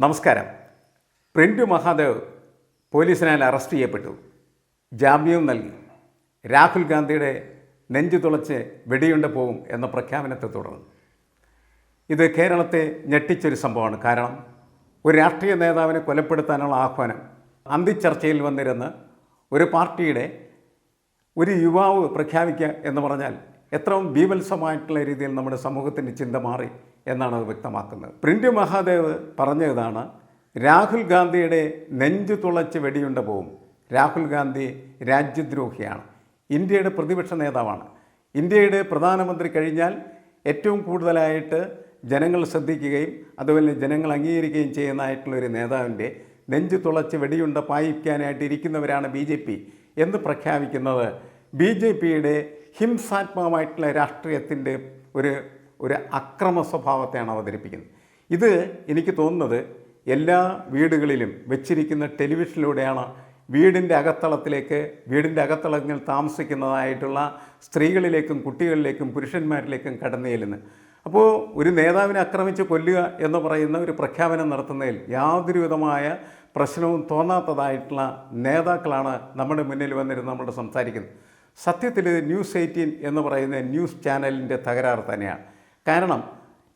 നമസ്കാരം. Print Mahadev പോലീസിനാൽ arrest ചെയ്യപ്പെട്ടു. ജാമ്യവും നൽകി. രാഹുൽ ഗാന്ധിയുടെ നെഞ്ചു തുളച്ച് വെടിയുണ്ട പോവും എന്ന പ്രഖ്യാപനത്തെ തുടർന്ന്. ഇത് കേരളത്തെ ഞെട്ടിച്ചൊരു സംഭവമാണ്. കാരണം ഒരു രാഷ്ട്രീയ നേതാവിനെ കൊലപ്പെടുത്താനുള്ള ആഹ്വാനം അന്തിച്ചർച്ചയിൽ വന്നിരുന്ന് ഒരു പാർട്ടിയുടെ ഒരു യുവാവ് പ്രഖ്യാപിക്കുക എന്ന് പറഞ്ഞാൽ എത്രയും ബീവത്സമായിട്ടുള്ള രീതിയിൽ നമ്മുടെ സമൂഹത്തിന്റെ ചിന്ത മാറി എന്നാണ് അത് വ്യക്തമാക്കുന്നത്. പ്രിന്റു മഹാദേവ് പറഞ്ഞതാണ് രാഹുൽ ഗാന്ധിയുടെ നെഞ്ചു തുളച്ച് വെടിയുണ്ട പോവും. രാഹുൽ ഗാന്ധി രാജ്യദ്രോഹിയാണ്. ഇന്ത്യയുടെ പ്രതിപക്ഷ നേതാവാണ്. ഇന്ത്യയുടെ പ്രധാനമന്ത്രി കഴിഞ്ഞാൽ ഏറ്റവും കൂടുതലായിട്ട് ജനങ്ങൾ ശ്രദ്ധിക്കുകയും അതുപോലെ ജനങ്ങൾ അംഗീകരിക്കുകയും ചെയ്യുന്നതായിട്ടുള്ള ഒരു നേതാവിന്റെ നെഞ്ചു തുളച്ച് വെടിയുണ്ട പായിക്കാനായിട്ട് ഇരിക്കുന്നവരാണ് ബി ജെ പി എന്ന് പ്രഖ്യാപിക്കുന്നത്. ബി ജെ പിയുടെ ഹിംസാത്മകമായിട്ടുള്ള രാഷ്ട്രീയത്തിന്റെ ഒരു ഒരു അക്രമ സ്വഭാവത്തെയാണ് അവതരിപ്പിക്കുന്നത്. ഇത് എനിക്ക് തോന്നുന്നത് എല്ലാ വീടുകളിലും വെച്ചിരിക്കുന്ന ടെലിവിഷനിലൂടെയാണ് വീടിന്റെ അകത്തളത്തിലേക്ക് വീടിന്റെ അകത്തളങ്ങൾ താമസിക്കുന്നതായിട്ടുള്ള സ്ത്രീകളിലേക്കും കുട്ടികളിലേക്കും പുരുഷന്മാരിലേക്കും കടന്നു ചെല്ലുന്നത് അപ്പോൾ ഒരു നേതാവിനെ ആക്രമിച്ച് കൊല്ലുക എന്ന് പറയുന്ന ഒരു പ്രഖ്യാപനം നടത്തുന്നതിൽ യാതൊരു വിധമായ പ്രശ്നവും തോന്നാത്തതായിട്ടുള്ള നേതാക്കളാണ് നമ്മുടെ മുന്നിൽ വന്നിരുന്ന് നമ്മൾ സംസാരിക്കുന്നത്. സത്യത്തിൽ ഇത് ന്യൂസ് എയ്റ്റീൻ എന്ന് പറയുന്ന ന്യൂസ് ചാനലിന്റെ തകരാറ് തന്നെയാണ്. കാരണം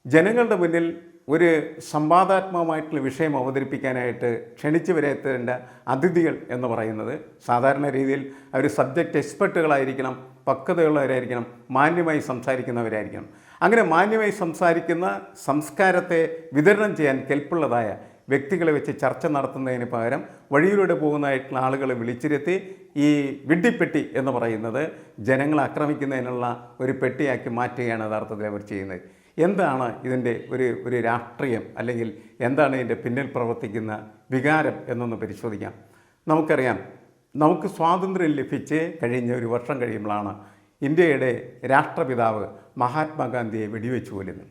ജനങ്ങളുടെ മുന്നിൽ ഒരു സംവാദാത്മകമായിട്ടുള്ള വിഷയം അവതരിപ്പിക്കാനായിട്ട് ക്ഷണിച്ചു വരേത്തേണ്ട അതിഥികൾ എന്ന് പറയുന്നത് സാധാരണ രീതിയിൽ അവർ സബ്ജക്റ്റ് എക്സ്പെർട്ടുകളായിരിക്കണം പക്വതയുള്ളവരായിരിക്കണം മാന്യമായി സംസാരിക്കുന്നവരായിരിക്കണം. അങ്ങനെ മാന്യമായി സംസാരിക്കുന്ന സംസ്കാരത്തെ വിതരണം ചെയ്യാൻ കെൽപ്പുള്ളതായ വ്യക്തികളെ വെച്ച് ചർച്ച നടത്തുന്നതിന് പകരം വഴിയിലൂടെ പോകുന്നതായിട്ടുള്ള ആളുകളെ വിളിച്ചിരുത്തി ഈ വിഡ്ഢിപ്പെട്ടി എന്ന് പറയുന്നത് ജനങ്ങളെ ആക്രമിക്കുന്നതിനുള്ള ഒരു പെട്ടിയാക്കി മാറ്റുകയാണ് യഥാർത്ഥത്തിൽ അവർ ചെയ്യുന്നത്. എന്താണ് ഇതിന്റെ ഒരു ഒരു രാഷ്ട്രീയം അല്ലെങ്കിൽ എന്താണ് ഇതിന്റെ പിന്നിൽ പ്രവർത്തിക്കുന്ന വികാരം എന്നൊന്ന് പരിശോധിക്കാം. നമുക്കറിയാം നമുക്ക് സ്വാതന്ത്ര്യം ലഭിച്ച് കഴിഞ്ഞ ഒരു വർഷം കഴിയുമ്പോഴാണ് ഇന്ത്യയുടെ രാഷ്ട്രപിതാവ് മഹാത്മാഗാന്ധിയെ വെടിവെച്ച് കൊല്ലുന്നത്.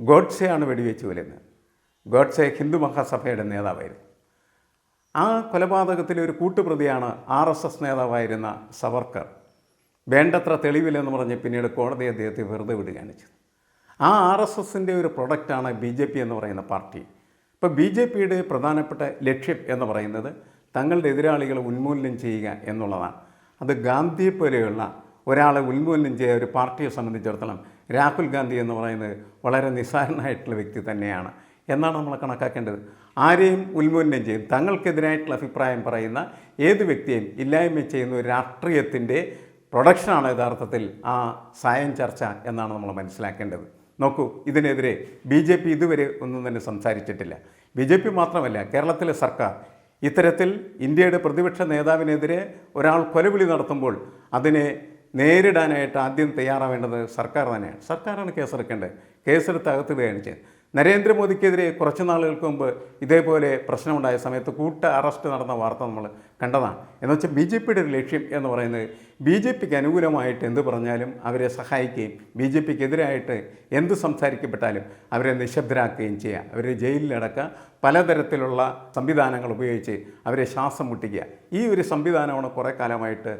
ഗോഡ്സെയാണ് വെടിവെച്ച് കൊല്ലുന്നത്. ഗോഡ്സെ ഹിന്ദു മഹാസഭയുടെ നേതാവായിരുന്നു. ആ കൊലപാതകത്തിലെ ഒരു കൂട്ടുപ്രതിയാണ് ആർ എസ് എസ് നേതാവായിരുന്ന സവർക്കർ. വേണ്ടത്ര തെളിവില്ലെന്ന് പറഞ്ഞ് പിന്നീട് കോടതി അദ്ദേഹത്തെ വെറുതെ വിടുകയാണ് ചെയ്തത്. ആ ആർ എസ് എസിന്റെ ഒരു പ്രൊഡക്റ്റാണ് ബി ജെ പി എന്ന് പറയുന്ന പാർട്ടി. ഇപ്പോൾ ബി ജെ പിയുടെ പ്രധാനപ്പെട്ട ലക്ഷ്യം എന്ന് പറയുന്നത് തങ്ങളുടെ എതിരാളികളെ ഉന്മൂലനം ചെയ്യുക എന്നുള്ളതാണ്. അത് ഗാന്ധിയെ പോലെയുള്ള ഒരാളെ ഉന്മൂലനം ചെയ്യുക ഒരു പാർട്ടിയെ സംബന്ധിച്ചിടത്തോളം രാഹുൽ ഗാന്ധി എന്ന് പറയുന്നത് വളരെ നിസ്സാരനായിട്ടുള്ള വ്യക്തി തന്നെയാണ്. എന്നാണ് നമ്മൾ കണക്കാക്കേണ്ടത്. ആരെയും ഉന്മൂലനം ചെയ്യും. തങ്ങൾക്കെതിരായിട്ടുള്ള അഭിപ്രായം പറയുന്ന ഏത് വ്യക്തിയെയും ഇല്ലായ്മ ചെയ്യുന്ന ഒരു രാഷ്ട്രീയത്തിന്റെ പ്രൊഡക്ഷനാണ് യഥാർത്ഥത്തിൽ ആ സായം ചർച്ച എന്നാണ് നമ്മൾ മനസ്സിലാക്കേണ്ടത്. നോക്കൂ ഇതിനെതിരെ ബി ജെ പി ഇതുവരെ ഒന്നും തന്നെ സംസാരിച്ചിട്ടില്ല. ബി ജെ പി മാത്രമല്ല കേരളത്തിലെ സർക്കാർ ഇത്തരത്തിൽ ഇന്ത്യയുടെ പ്രതിപക്ഷ നേതാവിനെതിരെ ഒരാൾ കൊലവിളി നടത്തുമ്പോൾ അതിനെ നേരിടാനായിട്ട് ആദ്യം തയ്യാറാവേണ്ടത് സർക്കാർ തന്നെയാണ്. സർക്കാരാണ് കേസെടുക്കേണ്ടത്. കേസെടുത്ത് അകത്തിടുകയാണ് ചെയ്യുന്നത്. നരേന്ദ്രമോദിക്കെതിരെ കുറച്ച് നാളുകൾക്ക് മുമ്പ് ഇതേപോലെ പ്രശ്നമുണ്ടായ സമയത്ത് കൂട്ട അറസ്റ്റ് നടന്ന വാർത്ത നമ്മൾ കണ്ടതാണ്. എന്ന് വെച്ചാൽ ബി ജെ പിയുടെ ഒരു ലക്ഷ്യം എന്ന് പറയുന്നത് ബി ജെ പിക്ക് അനുകൂലമായിട്ട് എന്ത് പറഞ്ഞാലും അവരെ സഹായിക്കുകയും ബി ജെ പിക്ക് എതിരായിട്ട് എന്ത് സംസാരിക്കപ്പെട്ടാലും അവരെ നിശബ്ദരാക്കുകയും ചെയ്യുക. അവരെ ജയിലിലടക്കുക പലതരത്തിലുള്ള സംവിധാനങ്ങൾ ഉപയോഗിച്ച് അവരെ ശ്വാസം മുട്ടിക്കുക. ഈ ഒരു സംവിധാനമാണ് കുറേ കാലമായിട്ട്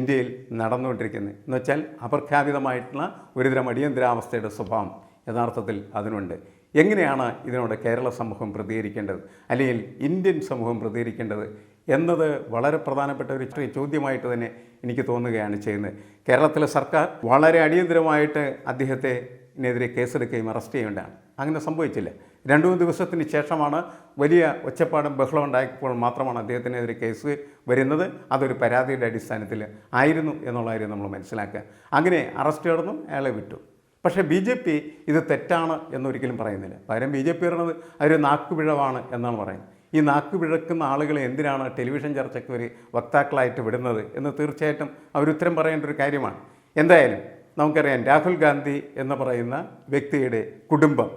ഇന്ത്യയിൽ നടന്നുകൊണ്ടിരിക്കുന്നത്. എന്ന് വെച്ചാൽ അപ്രഖ്യാപിതമായിട്ടുള്ള ഒരുതരം അടിയന്തരാവസ്ഥയുടെ സ്വഭാവം യഥാർത്ഥത്തിൽ അതിനുണ്ട്. എങ്ങനെയാണ് ഇതിനോട് കേരള സമൂഹം പ്രതികരിക്കേണ്ടത്? അല്ലെങ്കിൽ ഇന്ത്യൻ സമൂഹം പ്രതികരിക്കേണ്ടത്? എന്നത് വളരെ പ്രധാനപ്പെട്ട ഒരു ചോദ്യമായിട്ട് തന്നെ എനിക്ക് തോന്നുകയാണ് ചെയ്യുന്നത്. കേരളത്തിലെ സർക്കാർ വളരെ അടിയന്തരമായിട്ട് അദ്ദേഹത്തെ ഇതിനെതിരെ കേസെടുക്കുകയും അറസ്റ്റ് ചെയ്യേണ്ടതാണ് അങ്ങനെ സംഭവിച്ചില്ല. രണ്ടു മൂന്ന് ദിവസത്തിന് ശേഷമാണ് വലിയ ഒച്ചപ്പാടും ബഹളം ഉണ്ടായപ്പോൾ മാത്രമാണ് അദ്ദേഹത്തിനെതിരെ കേസ് വരുന്നത്. അതൊരു പരാതിയുടെ അടിസ്ഥാനത്തിൽ ആയിരുന്നു എന്നുള്ള കാര്യം നമ്മൾ മനസ്സിലാക്കുക. അങ്ങനെ അറസ്റ്റ് നടന്നു അയാളെ വിട്ടു. പക്ഷേ ബി ജെ പി ഇത് തെറ്റാണ് എന്നൊരിക്കലും പറയുന്നില്ല. പകരം ബി ജെ പി പറയുന്നത് അതൊരു നാക്കുപിഴവാണ് എന്നാണ് പറയുന്നത്. ഈ നാക്കുപിഴക്കുന്ന ആളുകളെ എന്തിനാണ് ടെലിവിഷൻ ചർച്ചയ്ക്ക് ഒരു വക്താക്കളായിട്ട് വിടുന്നത് എന്ന് തീർച്ചയായിട്ടും അവരുത്തരം പറയേണ്ട ഒരു കാര്യമാണ്. എന്തായാലും നമുക്കറിയാം രാഹുൽ ഗാന്ധി എന്ന് പറയുന്ന വ്യക്തിയുടെ കുടുംബം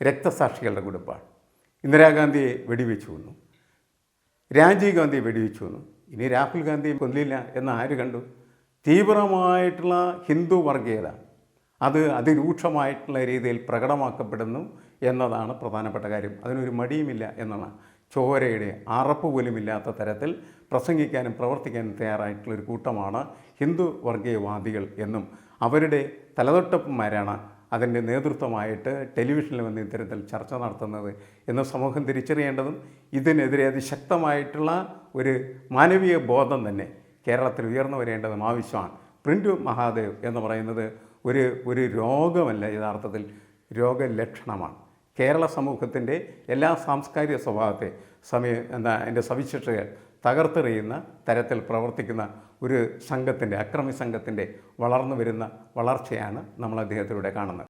രക്തസാക്ഷികളുടെ കുടുംബമാണ്. ഇന്ദിരാഗാന്ധിയെ വെടിവെച്ചു വന്നു രാജീവ് ഗാന്ധിയെ വെടിവെച്ചു വന്നു ഇനി രാഹുൽ ഗാന്ധിയെ കൊല്ലില്ല എന്ന് ആര് കണ്ടു? തീവ്രമായിട്ടുള്ള ഹിന്ദു വർഗീയത അത് അതിരൂക്ഷമായിട്ടുള്ള രീതിയിൽ പ്രകടമാക്കപ്പെടുന്നു എന്നതാണ് പ്രധാനപ്പെട്ട കാര്യം. അതിനൊരു മടിയുമില്ല എന്നാണ്. ചോരയുടെ അറപ്പ് പോലുമില്ലാത്ത തരത്തിൽ പ്രസംഗിക്കാനും പ്രവർത്തിക്കാനും തയ്യാറായിട്ടുള്ള ഒരു കൂട്ടമാണ് ഹിന്ദു വർഗീയവാദികൾ എന്നും. അവരുടെ തലതൊട്ടപ്പന്മാരാണ് അതിന്റെ നേതൃത്വമായിട്ട് ടെലിവിഷനിൽ വന്ന് ഇത്തരത്തിൽ ചർച്ച നടത്തുന്നത് എന്ന് സമൂഹം തിരിച്ചറിയേണ്ടതും ഇതിനെതിരെ അതിശക്തമായിട്ടുള്ള ഒരു മാനവീയ ബോധം തന്നെ കേരളത്തിൽ ഉയർന്നു വരേണ്ടതും ആവശ്യമാണ്. പ്രിന്റു മഹാദേവ് എന്ന് പറയുന്നത് ഒരു ഒരു രോഗമല്ല യഥാർത്ഥത്തിൽ രോഗലക്ഷണമാണ്. കേരള സമൂഹത്തിന്റെ എല്ലാ സാംസ്കാരിക സ്വഭാവത്തെ സമയ എന്താ അതിന്റെ സവിശേഷതകൾ തകർത്തെറിയുന്ന തരത്തിൽ പ്രവർത്തിക്കുന്ന ഒരു സംഘത്തിന്റെ അക്രമി സംഘത്തിന്റെ വളർന്നു വരുന്ന വളർച്ചയാണ് നമ്മൾ അദ്ദേഹത്തിലൂടെ കാണുന്നത്.